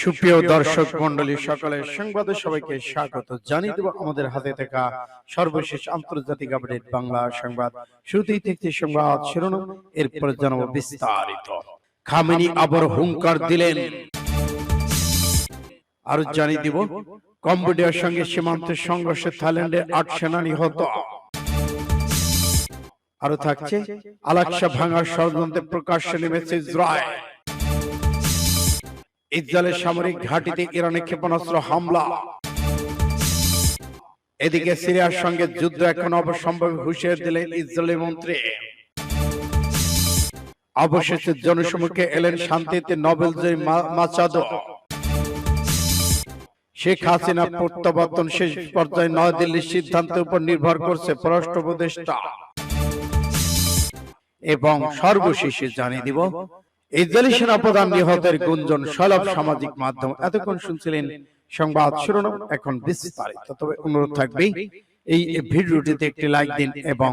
সুপ্রিয় দর্শক মন্ডলী সকলের সংবাদে সবাইকে স্বাগত। জানিয়ে দেব আমাদের হাতে থাকা সর্বশেষ আন্তর্জাতিক আপডেট বাংলা সংবাদ। শুরুতেই থেকে সংবাদ শিরোনাম এরপর জানাব বিস্তারিত। খামেনি আবার হুঙ্কার দিলেন। আরও জানিয়ে দিব কম্বোডিয়ার সঙ্গে সীমান্তের সংঘর্ষে থাইল্যান্ডে আট সেনা নিহত। আরও থাকছে আলাক্সা ভাঙার ষড়যন্ত্রে প্রকাশ্যে নেমেছে ইসরায়েল। ইসরায়েলের সামরিক ঘাঁটিতে ইরানের ক্ষেপণাস্ত্র হামলা। এদিকে সিরিয়ার সঙ্গে যুদ্ধ এখন অবসম্ভব হুঁশিয়ার দিলেন ইসরায়েলি মন্ত্রী। অবশেষে জনসমুখে এলেন শান্তিতে নোবেল জয়ী মাচাদো। শেখ হাসিনা প্রত্যাবর্তন শেষ পর্যায়ে নয়াদিল্লির সিদ্ধান্তের উপর নির্ভর করছে পররাষ্ট্র উপদেষ্টা। এবং সর্বশেষে জানিয়ে দিব ইসরায়েলি সেনাপ্রধান নিহতের গুঞ্জন সলভ সামাজিক মাধ্যম। এতক্ষণ শুনছিলেন সংবাদ শিরোনাম এখন বিস্তারিত। তবে অনুরোধ থাকবে এই ভিডিওটিতে একটি লাইক দিন এবং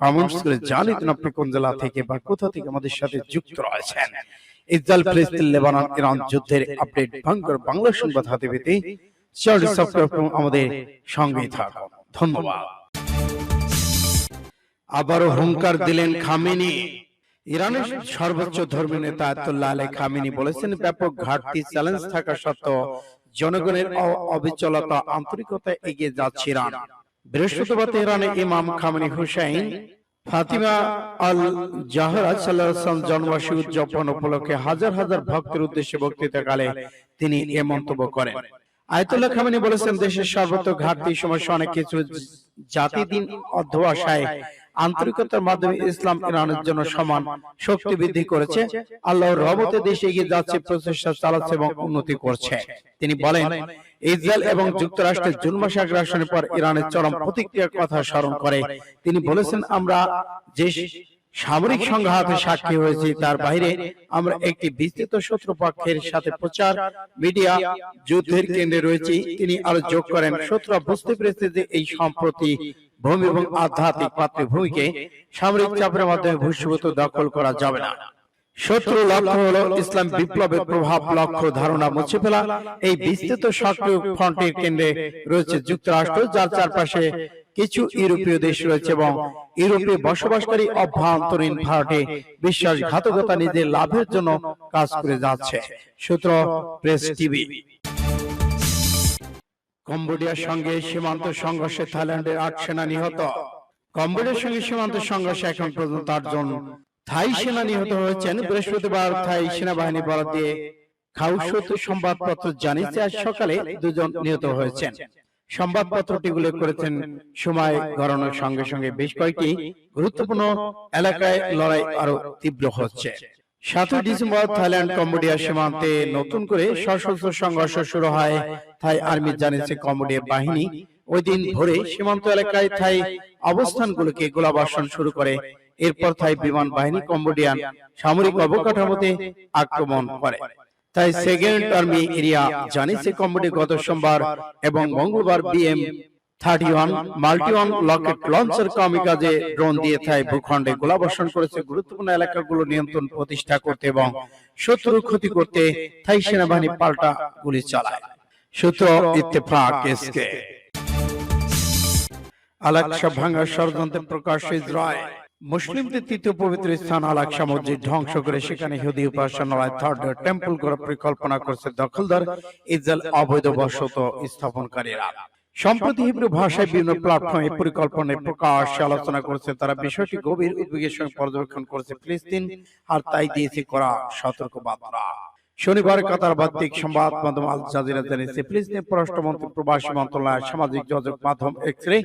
কমেন্টস করে জানিয়ে আপনি কোন জেলা থেকে বা কোথা থেকে আমাদের সাথে যুক্ত রয়েছেন। ইসরায়েল ফিলিস্তিন লেবানন ইরান যুদ্ধের আপডেট ভয়ঙ্কর বাংলা সংবাদ হাতে পেতে চ্যানেলটি সাবস্ক্রাইব করুন আমাদের সঙ্গেই থাকুন। ধন্যবাদ। আবারও হুঙ্কার দিলেন খামেনি। ইরানের সর্বোচ্চ ধর্মীয় নেতা আয়াতুল্লাহ আলী খামেনি বলেছেন, ব্যাপক ঘাটতি চ্যালেঞ্জ থাকা সত্ত্বেও জনগণের অবিচলতা, আন্তরিকতা এগিয়ে যাচ্ছে ইরান। বৃহস্পতিবার তেহরানে ইমাম Khamenei Hussain, Fatima al Zahra সাল্লাম উদযাপন উপলক্ষে হাজার হাজার ভক্তের উদ্দেশ্যে বক্তৃতাকালে তিনি এ মন্তব্য করেন। আয়তুল্লাহ খামেনি বলেছেন, দেশের সর্বত্র ঘাটতি সমস্যা অনেক কিছু জাতি দিন অধ্যবসায় আন্তরিকতার মাধ্যমে ইসলাম ইরানের জন্য সমান শক্তি বৃদ্ধি করেছে। আল্লাহর রহমতে দেশে এগিয়ে যাচ্ছে প্রচেষ্টা চালাচ্ছে এবং উন্নতি করছে। তিনি বলেন ইসরায়েল এবং যুক্তরাষ্ট্রের জুন মাসে আগ্রাসনের পর ইরানের চরম প্রতিক্রিয়ার কথা স্মরণ করে। তিনি বলেছেন আমরা যে সামরিক সংঘাতে সাক্ষী হয়েছি তার বাইরে আমরা একটি বিস্তৃত শত্রুপক্ষের সাথে প্রচার মিডিয়া যুদ্ধের কেন্দ্রে রয়েছি। তিনি আরও যোগ করেন। শত্রুরা বুঝতে পেরেছে যে এই সম্প্রতি ভূমি এবং আধ্যাত্মিক মাতৃভূমিকে সামরিক চাপের মাধ্যমে ভূষীভূত দখল করা যাবে না। শত্রু লক্ষ্য হলো ইসলাম বিপ্লবের প্রভাব লক্ষ্য ধারণা মুছে ফেলা। এই বিস্তৃত সক্রিয় ফ্রন্টের কেন্দ্রে রয়েছে যুক্তরাষ্ট্র যার চারপাশে কিছু ইউরোপীয় দেশ রয়েছে এবং ইউরোপে বসবাসকারী অভ্যন্তরীণ ভারতে বিশ্বাসঘাতকতা নিজের লাভের জন্য কাজ করে যাচ্ছে। সূত্র প্রেস টিভি। কম্বোডিয়ার সঙ্গে সীমান্ত সংঘর্ষে থাইল্যান্ডের আট সেনা নিহত। কম্বোডিয়ার সঙ্গে সীমান্ত সংঘর্ষে এখন পর্যন্ত আটজন থাই সেনা নিহত হয়েছেন। বৃহস্পতিবার থাই সেনাবাহিনী বরাদ দিয়ে খাউসত সংবাদপত্র জানিয়েছে, আজ সকালে দুজন নিহত হয়েছেন। সংবাদপত্রটি উল্লেখ করেছেন, সময় গড়ানোর সঙ্গে সঙ্গে বেশ কয়েকটি গুরুত্বপূর্ণ এলাকায় লড়াই আরও তীব্র হচ্ছে। সাতই ডিসেম্বর থাইল্যান্ড কম্বোডিয়া সীমান্তে নতুন করে সশস্ত্র সংঘর্ষ শুরু হয়। থাই আর্মি জানিয়েছে কম্বোডিয়া বাহিনী ওই দিন ভোরে সীমান্ত এলাকায় থাই অবস্থানগুলোকে গোলাবর্ষণ শুরু করে। এরপর থাই বিমান বাহিনী কম্বোডিয়ান সামরিক অবকাঠামোতে আক্রমণ করে। তাই সেকেন্ড আর্মি এরিয়া জানিয়েছে কম্বোডিয়া গত সোমবার এবং মঙ্গলবার BM thirty one multi one rocket launcher kamikaze drone দিয়ে থাই ভূখণ্ডে গোলাবর্ষণ করেছে গুরুত্বপূর্ণ এলাকাগুলো নিয়ন্ত্রণ প্রতিষ্ঠা করতে এবং শত্রুর ক্ষতি করতে থাই সেনাবাহিনী পাল্টা গুলি চালায়। সূত্র ইত্তেফাক এসকে। আলাক্সা ভাঙার ষড়যন্ত্রে প্রকাশ ইসরায়েল মুসলিমদের তৃতীয় পবিত্র স্থান আলাক্সা মসজিদ ধ্বংস করে সেখানে ইহুদি উপাসনালয় থার্ড টেম্পল করার পরিকল্পনা করছে দখলদার ইসরায়েল অবৈধ বসত স্থাপনকারীরা। সম্প্রতি হিব্রু ভাষায় বিভিন্ন প্ল্যাটফর্মে পরিকল্পনায় প্রকাশ আলোচনা করছে তারা বিষয়টি গভীর উদ্বেগের সঙ্গে পর্যবেক্ষণ করছে ফিলিস্তিন আর তাই দিয়েছে করা সতর্ক বার্তা শনিবার কাতার ভিত্তিক সংবাদ মাধ্যম আল জাজিরা জানিয়েছে ফিলিস্তিনের পররাষ্ট্রমন্ত্রী প্রবাসী মন্ত্রণালয় সামাজিক যোগাযোগ মাধ্যম এক্সরে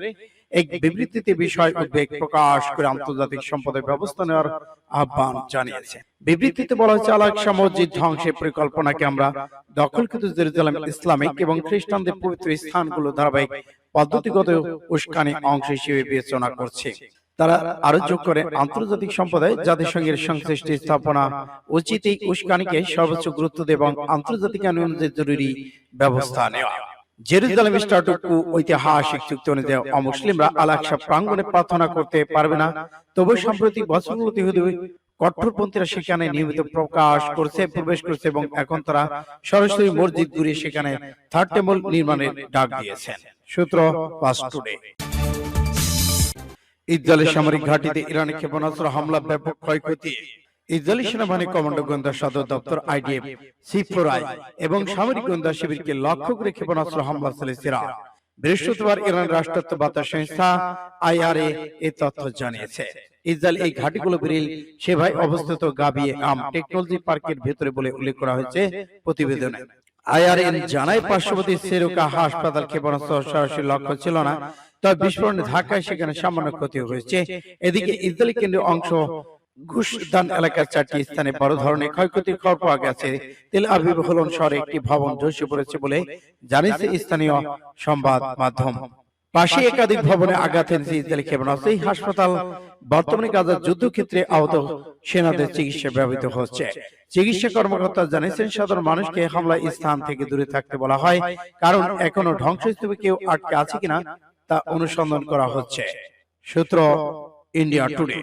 এক বিবৃতিতে বিষয় উদ্বেগ প্রকাশ করে আন্তর্জাতিক সম্পদের ব্যবস্থা নেওয়ার আহ্বান জানিয়েছে। বিবৃতিতে বলা হয়েছে আলাক্সা মসজিদ ধ্বংসের পরিকল্পনাকে আমরা দখলকৃত জেরুজালেম ইসলামিক এবং খ্রিস্টানদের পবিত্র স্থানগুলো ধারাবাহিক পদ্ধতিগত উস্কানি অংশ হিসেবে বিবেচনা করছে। তারা আরও যোগ করে, আন্তর্জাতিক সম্প্রদায় জাতিসংঘের সংশ্লিষ্ট স্থাপনা উচিত এই উস্কানিকে সর্বোচ্চ গুরুত্ব দেয় এবং আন্তর্জাতিক আইন অনুযায়ী জরুরি ব্যবস্থা নেওয়া। জেরুজালেম স্টাটুকু ঐতিহাসিক চুক্তি অনুযায়ী অমুসলিমরা আলাক্সা প্রাঙ্গণে প্রার্থনা করতে পারবে না। তবু সাম্প্রতিক বছরগুলোতে ইহুদি কঠোরপন্থীরা সেখানে নিয়মিত প্রকাশ করছে প্রবেশ করছে এবং এখন তারা সরাসরি মসজিদ ঘুরিয়ে সেখানে থার্ড টেম্পল নির্মাণের ডাক দিয়েছেন। সূত্র পাস টুডে ইসরায়েলের সামরিক ঘাঁটিতে ইরানি ক্ষেপণাস্ত্র হামলা ব্যাপক ক্ষয়ক্ষতি। ইসরায়েলি সেনাবাহিনী কমান্ডো গোয়েন্দা সদর দপ্তর আইডিএফ সিফোরাই এবং সামরিক গোয়েন্দা শিবিরকে লক্ষ্য করে ক্ষেপণাস্ত্র হামলা চালিয়েছে। বৃহস্পতিবার ইরান রাষ্ট্রায়ত্ত বার্তা সংস্থা আইআরএ এই তথ্য জানিয়েছে। ইসরায়েল এই ঘাঁটিগুলো বেরিল সেভায় অবস্থিত গাবিয়ে আম টেকনোলজি পার্কের ভেতরে বলে উল্লেখ করা হয়েছে প্রতিবেদনে। আইআরএন জানায় পার্শ্ববর্তী সেরুকা হাসপাতাল ক্ষেপণাস্ত্র সরাসরি লক্ষ্য ছিল না। তবে বিস্ফোরণে ধাক্কায় সেখানে সামান্য ক্ষতি হয়েছে। এদিকে ইসরায়েলি কেন্দ্রীয় অংশ গুশদান এলাকার চারটি স্থানে বড় ধরনের ক্ষয়ক্ষতির খবর পাওয়া গেছে। তেল আবিব হলন শহরে একটি ভবন ধসে পড়েছে বলে জানিয়েছে স্থানীয় সংবাদ মাধ্যম। পাশে একাধিক ভবনে আঘাত এনেছে ইসরায়েলি ক্ষেপণাস্ত্র। এই হাসপাতাল বর্তমানে গাজার যুদ্ধক্ষেত্রে আহত সেনাদের চিকিৎসা ব্যবহৃত হচ্ছে। চিকিৎসা কর্মকর্তা জানিয়েছেন, সাধারণ মানুষকে হামলা স্থান থেকে দূরে থাকতে বলা হয়, কারণ এখনও ধ্বংসস্তূপে কেউ আটকে আছে কিনা তা অনুসন্ধান করা হচ্ছে। সূত্র ইন্ডিয়া টুডে।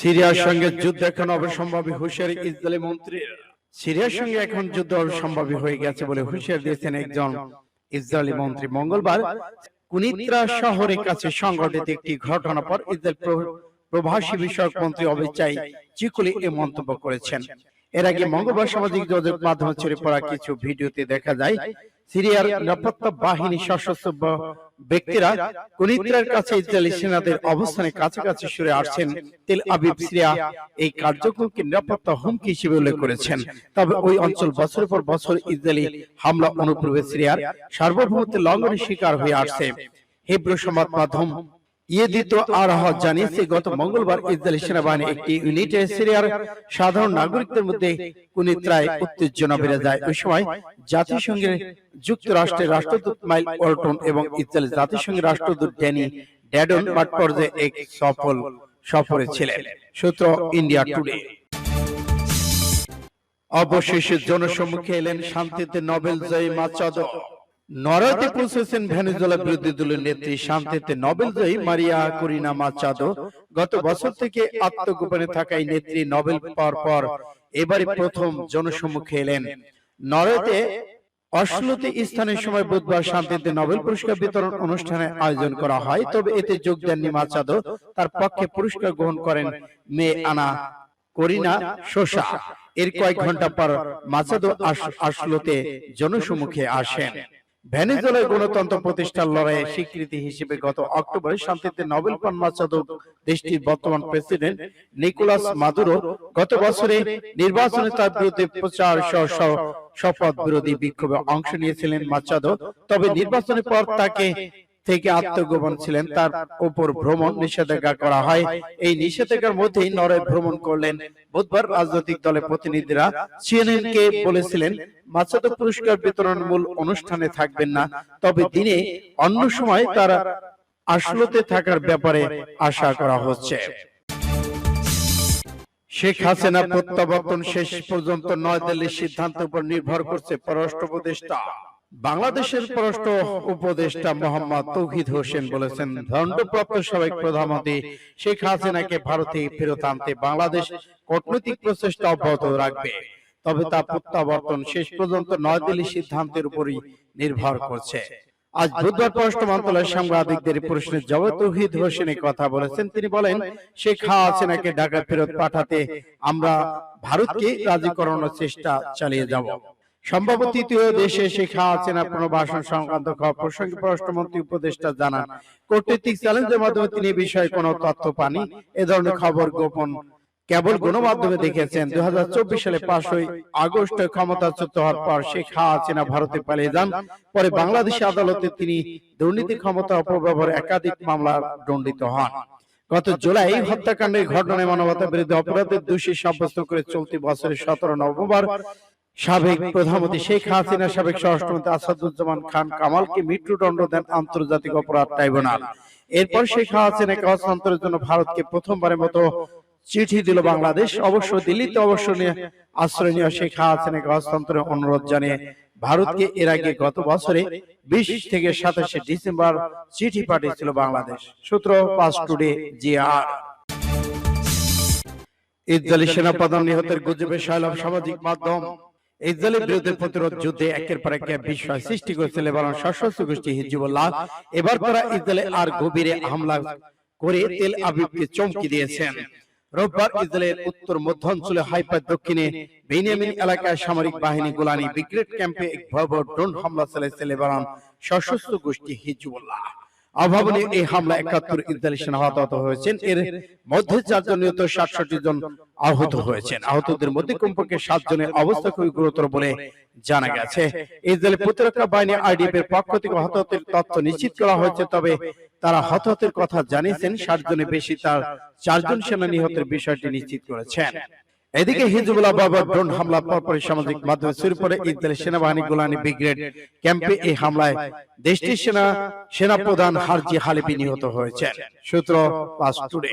সিরিয়ার সঙ্গে যুদ্ধ এখন অবসম্ভাবী হুঁশিয়ারি ইসরায়েলি মন্ত্রীর সিরিয়ার সঙ্গে এখন যুদ্ধ অবসম্ভাবী হয়ে গেছে বলে হুঁশিয়ার দিয়েছেন একজন ইসরায়েলি মন্ত্রী। মঙ্গলবার কুনিত্রা শহরের কাছে সংঘটিত একটি ঘটনা পর ইসরায়েল প্র- প্রবাসী বিষয়ক মন্ত্রী অবিচাই চিকুলি এ মন্তব্য করেছেন। এর আগে মঙ্গলবার সামাজিক যোগাযোগ মাধ্যমে ছড়িয়ে পড়া কিছু ভিডিওতে দেখা যায় সিরিয়ার নিরাপত্তা বাহিনী সশস্ত্র ব্যক্তিরা কুনিত্রার কাছে ইসরায়েলি সেনাদের অবস্থানে কাছাকাছি সরে আসছেন তেল আবিব সিরিয়া। এই কার্যক্রমকে নিরাপত্তা হুমকি হিসেবে উল্লেখ করেছেন। তবে ওই অঞ্চল বছরের পর বছর ইসরায়েলি হামলা অনুপ্রবেশ সিরিয়ার সার্বভৌমত্বের লঙ্ঘনের শিকার হয়ে আসছে। হিব্রু সংবাদ মাধ্যম ইয়েদিত আরহ জানিয়েছে গত মঙ্গলবার ইসরায়েলি সেনাবাহিনী একটি ইউনিটে সিরিয়ার সাধারণ নাগরিকদের মধ্যে কুনিত্রায় উত্তেজনা বেড়ে যায়। ওই সময় জাতিসংঘের যুক্তরাষ্ট্রের রাষ্ট্রদূত মাইল এবং জাতিসংঘের রাষ্ট্রদূত ড্যানি ড্যাডন এক সফল সফরে ছিলেন। সূত্র ইন্ডিয়া টুডে। অবশেষে জনসম্মুখে এলেন শান্তিতে নোবেল জয়ী নরওয়েতে পৌঁছেছেন ভেনেজুয়েলা বিরোধী দলের নেত্রী শান্তিতে নোবেল জয়ী মারিয়া করিনা মাচাদো। গত বছর থেকে আত্মগোপনে থাকা এই নেত্রী নোবেল পাওয়ার পর এবারে প্রথম জনসম্মুখে এলেন। নরওয়েতে অশ্লোতে স্থানের সময় বুধবার শান্তিতে নোবেল পুরস্কার বিতরণ অনুষ্ঠানে আয়োজন করা হয়। তবে এতে যোগ দেননি মাচাদো। তার পক্ষে পুরস্কার গ্রহণ করেন মেয়ে আনা করিনা শোষা। এর কয়েক ঘণ্টা পর মাচাদো আস- আসলোতে জনসম্মুখে আসেন ভেনেজুয়েলার গণতন্ত্র প্রতিষ্ঠার লড়াইয়ে স্বীকৃতি হিসেবে গত অক্টোবরে শান্তিতে নোবেল পান দেশটির বর্তমান প্রেসিডেন্ট নিকোলাস মাদুরো গত বছরে নির্বাচনে তার বিরুদ্ধে প্রচার সহ সহ শপথ বিরোধী বিক্ষোভে অংশ নিয়েছিলেন মাচাদো তবে নির্বাচনের পর তাকে থেকে আত্মগোপন ছিলেন তার উপর ভ্রমণ নিষেধাজ্ঞা করা হয়। এই নিষেধাজ্ঞার মধ্যেই নরওয়ে ভ্রমণ করলেন। বুধবার রাজনৈতিক দলের প্রতিনিধিরা সিএনএন কে বলেছিলেন মাচাদো পুরস্কার বিতরণ মূল অনুষ্ঠানে থাকবেন না। তবে দিনে অন্য সময় তারা আসলতে থাকার ব্যাপারে আশা করা হচ্ছে। শেখ হাসিনা প্রত্যাবর্তন শেষ পর্যন্ত নয়াদিল্লির সিদ্ধান্তের উপর নির্ভর করছে পররাষ্ট্র উপদেষ্টা। বাংলাদেশের পররাষ্ট্র উপদেষ্টা মোহাম্মদ তৌহিদ হোসেন বলেছেন দণ্ডপ্রাপ্ত সাবেক প্রধানমন্ত্রী শেখ হাসিনাকে ভারতে ফেরত আনতে বাংলাদেশ কূটনৈতিক প্রচেষ্টা অব্যাহত রাখবে। তবে তা প্রত্যাবর্তন শেষ পর্যন্ত নয়াদিল্লির সিদ্ধান্তের উপরই নির্ভর করছে। আজ বুধবার পররাষ্ট্র মন্ত্রণালয়ের সাংবাদিকদের প্রশ্নের জবাবে তৌহিদ হোসেন কথা বলেছেন। তিনি বলেন শেখ হাসিনাকে ঢাকা ফেরত পাঠাতে আমরা ভারতকে রাজি করানোর চেষ্টা চালিয়ে যাব। সম্ভবত তৃতীয় দেশে শেখ হাসিনা পুনর্বাসন সংক্রান্ত খবর। প্রসঙ্গে পররাষ্ট্রমন্ত্রী উপদেষ্টা জানান কূটনৈতিক চ্যালেঞ্জের মাধ্যমে তিনি বিষয়ে কোনো তথ্য পানি এ ধরনের খবর গোপন কেবল গণমাধ্যমে দেখেছেন। দুই সালে পাঁচই আগস্ট ক্ষমতাচ্যুত হওয়ার পর শেখ হাসিনা ভারতে পালিয়ে যান। পরে বাংলাদেশি আদালতে তিনি দুর্নীতি ক্ষমতা অপব্যবহার একাধিক মামলা দণ্ডিত হন। গত জুলাই হত্যাকাণ্ডের ঘটনায় মানবতা বিরুদ্ধে অপরাধের দোষী সাব্যস্ত করে চলতি বছরের সতেরো নভেম্বর সাবেক প্রধানমন্ত্রী শেখ হাসিনা সাবেক স্বরাষ্ট্রমন্ত্রী আসাদুজ্জামান খান কামালকে মৃত্যুদণ্ড দেন আন্তর্জাতিক অপরাধ ট্রাইব্যুনাল। এরপর শেখ হাসিনাকে হস্তান্তরের জন্য ভারতকে প্রথমবারের মতো চিঠি দিল বাংলাদেশ। অবশ্য দিল্লিতে অবশ্য নিয়ে আশ্রয় নেওয়া শেখ হাসিনাকে হস্তান্তরের অনুরোধ জানিয়ে ভারতকে এর আগে গত বছরে বিশ থেকে সাতাশে ডিসেম্বর চিঠি পাঠিয়েছিল বাংলাদেশ। সূত্র পাস টুডে জিআর ইসরায়েলি সেনাপ্রধান নিহতের গুজবে সাইলাম সামাজিক মাধ্যম ইসরায়েলের বিরুদ্ধে প্রতিরোধ যুদ্ধে একের পর এক বিস্ময় সৃষ্টি করেছে লেবানন সশস্ত্র গোষ্ঠী হিজবুল্লাহ। এবার তারা ইসরায়েলে আর গভীরে হামলা করে তেল আবিবকে চমকি দিয়েছেন। রোববার ইসরায়েলের উত্তর মধ্যাঞ্চলে হাইপার দক্ষিণে বেনিয়ামিন এলাকায় সামরিক বাহিনী গোলানি ব্রিগেড ক্যাম্পে এক ভয়াবহ ড্রোন হামলা চালিয়েছে লেবানন সশস্ত্র গোষ্ঠী হিজবুল্লাহ। অভাবনীয় এই হামলা একাত্তর ইসরায়েলি সেনা হতাহত হয়েছেন। এর মধ্যে চারজন নিহত সাতষট্টি জন আহত হয়েছেন। আহতদের মধ্যে কমপক্ষে সাত জনের অবস্থা খুবই গুরুতর বলে জানা গেছে। ইসরায়েল প্রতিরক্ষা বাহিনী আইডিএফ এর পক্ষ থেকে হতাহতের তথ্য নিশ্চিত করা হয়েছে তবে তারা হতাহতের কথা জানিয়েছেন। ষাট জনের বেশি তার চারজন সেনা নিহতের বিষয়টি নিশ্চিত করেছেন। এদিকে হিজবুল্লাহ বাবার ড্রোন হামলা পরপরই সামাজিক মাধ্যমে শুরু করে ইসরায়েল সেনাবাহিনী গোলানি ব্রিগেড ক্যাম্পে এই হামলায় দেশটির সেনা সেনাপ্রধান হারজি হালিবি নিহত হয়েছে সূত্র পাস টুডে।